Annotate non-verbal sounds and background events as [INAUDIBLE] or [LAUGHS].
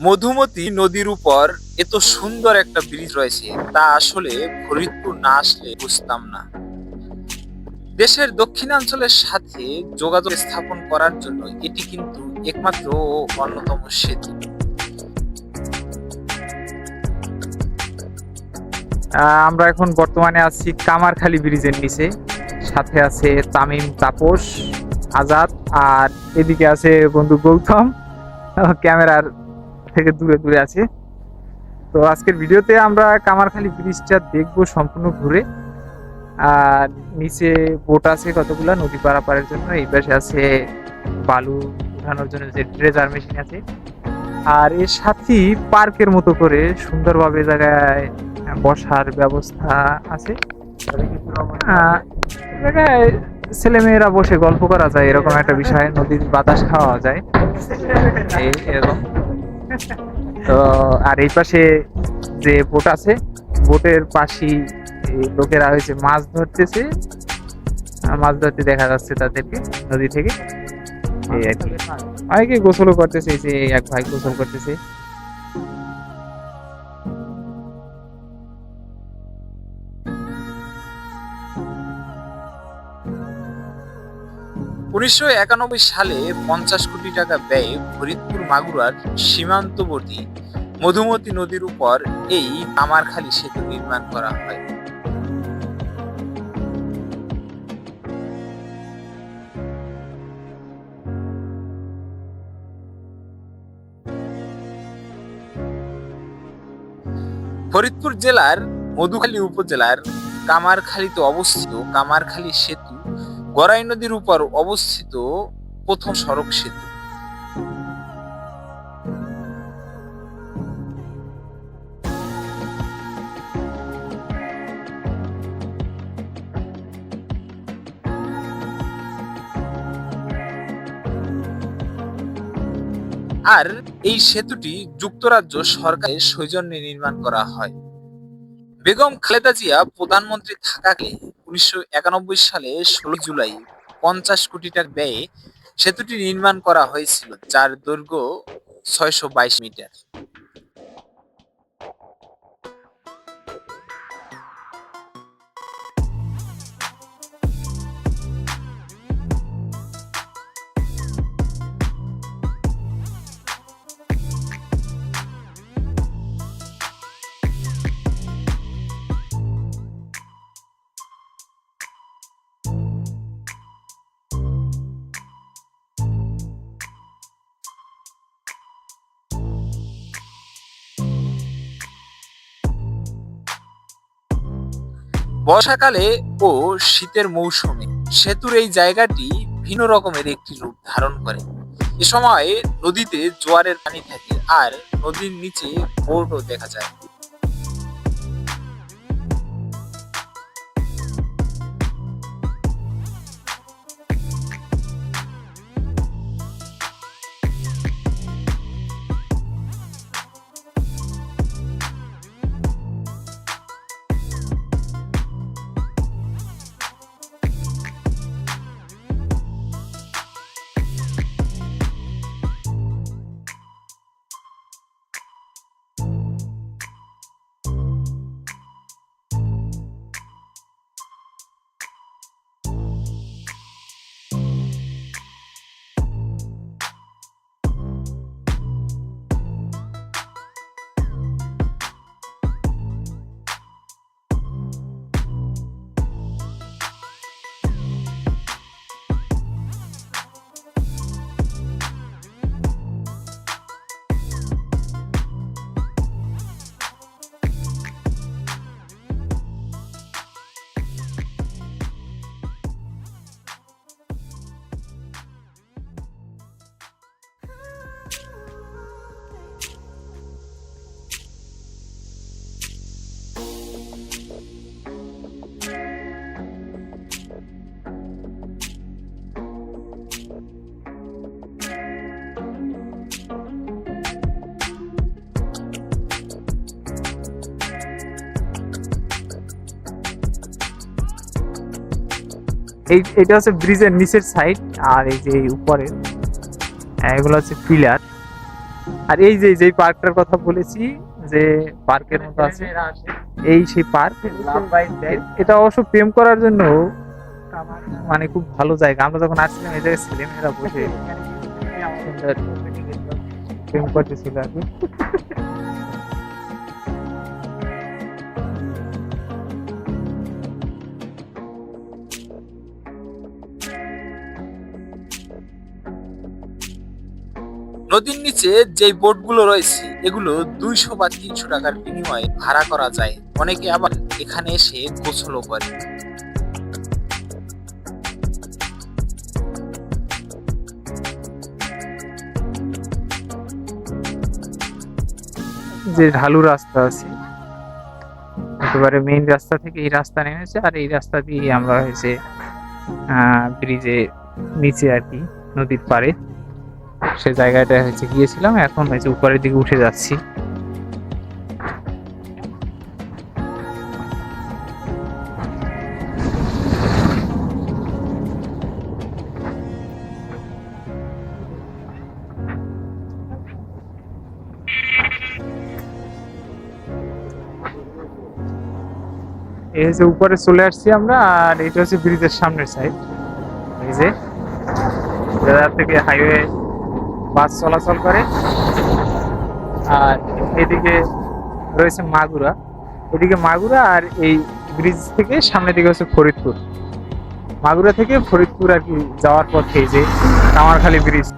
মধুমতি নদীর উপর এত সুন্দর একটা ব্রিজ রয়েছে, তা আসলে ফরিদপুর না আসলে বুঝতাম না। দেশের দক্ষিণাঞ্চলের সাথে যোগাযোগ স্থাপন করার জন্য এটি কিন্তু একমাত্র অন্যতম সেতু। আমরা এখন বর্তমানে আছি কামারখালী ব্রিজের নিচে, সাথে আছে তামিম তাপস, আজাদ, আর এদিকে আছে বন্ধু গৌতম। [LAUGHS] ক্যামেরার থেকে দূরে দূরে আছে। তো আজকের ভিডিওতে আমরা কামারখালী ব্রিজটা দেখব সম্পূর্ণ ঘুরে। আর নিচে বোট আছে কতগুলা, নদী পারাপারের জন্য। এই পাশে আছে বালু উঠানোর জন্য যে ড্রেজার মেশিন আছে। আর এর সাথেই পার্কের মতো করে সুন্দরভাবে জায়গায় বসার ব্যবস্থা আছে। জায়গায় ছেলেমেয়েরা বসে গল্প করা যায়, এরকম একটা বিষয়, নদীর বাতাস খাওয়া যায়। এরকম। তো, আর এই পাশে যে বোট আছে, বোটের পাশে লোকেরা হয়েছে মাছ ধরতেছে। মাছ ধরতে দেখা যাচ্ছে তাদেরকে নদী থেকে। এই আর কি। অনেকে গোসলও করতেছে যে এক ভাই গোসল করতেছে। উনিশশো একানব্বই সালে পঞ্চাশ কোটি টাকা ব্যয়ে ফরিদপুর মাগুরার সীমান্তবর্তী মধুমতি নদীর উপর এই কামারখালী সেতু নির্মাণ করা হয়। ফরিদপুর জেলার মধুখালী উপজেলার কামারখালীতে অবস্থিত কামারখালী সেতু গড়াই নদীর উপর অবস্থিত প্রথম সড়ক সেতু। আর এই সেতুটি যুক্তরাজ্য সরকারের সৌজন্যে নির্মাণ করা হয়। বেগম খালেদা জিয়া প্রধানমন্ত্রী থাকাকে উনিশশো একানব্বই সালে ষোলো জুলাই পঞ্চাশ কোটি টাকা ব্যয়ে সেতুটি নির্মাণ করা হয়েছিল, যার দৈর্ঘ্য ছয়শো বাইশ মিটার। বর্ষাকালে ও শীতের মৌসুমে সেতুর এই জায়গাটি ভিন্ন রকমের একটি রূপ ধারণ করে। এ সময় নদীতে জোয়ারের পানি থাকে আর নদীর নিচে বোর্ডও দেখা যায়। এই এটা হচ্ছে ব্রিজের নিচের সাইড আর এই যে উপরের। আহ, এগুলো হচ্ছে পিলার। আর এই যে যেই পার্কটার কথা বলেছি যে পার্কের মতো আছে এই সেই পার্ক এটা অবশ্য প্রেম করার জন্য মানে খুব ভালো জায়গা। আমরা যখন আসছিলাম এই জায়গায় ছেলেমেয়েরা বসে প্রেম করতেছিল আর কি। নদীর নিচে যে বোটগুলো রয়েছে, এগুলো দুইশো বা তিনশো টাকার বিনিময়ে ভাড়া করা যায়। অনেকে আবার এখানে এসে গোসলও করে। যে ঢালু রাস্তা আছে, একেবারে মেইন রাস্তা থেকে এই রাস্তা নেমেছে আর এই রাস্তা দিয়ে আমরা হয়েছে ব্রিজে নিচে আর কি, নদীর পাড়ে। সে জায়গাটা হয়েছে গিয়েছিলাম, এখন হয়েছে উপরের দিকে উঠে যাচ্ছি। এই হচ্ছে উপরে চলে আসছি আমরা, আর এটা হচ্ছে ব্রিজের সামনের সাইড এই যে থেকে হাইওয়ে বাস চলাচল করে। আর এদিকে রয়েছে মাগুরা। এদিকে মাগুরা আর এই ব্রিজ থেকে সামনের দিকে হচ্ছে ফরিদপুর। মাগুরা থেকে ফরিদপুর আর কি যাওয়ার পথে যে কামারখালী ব্রিজ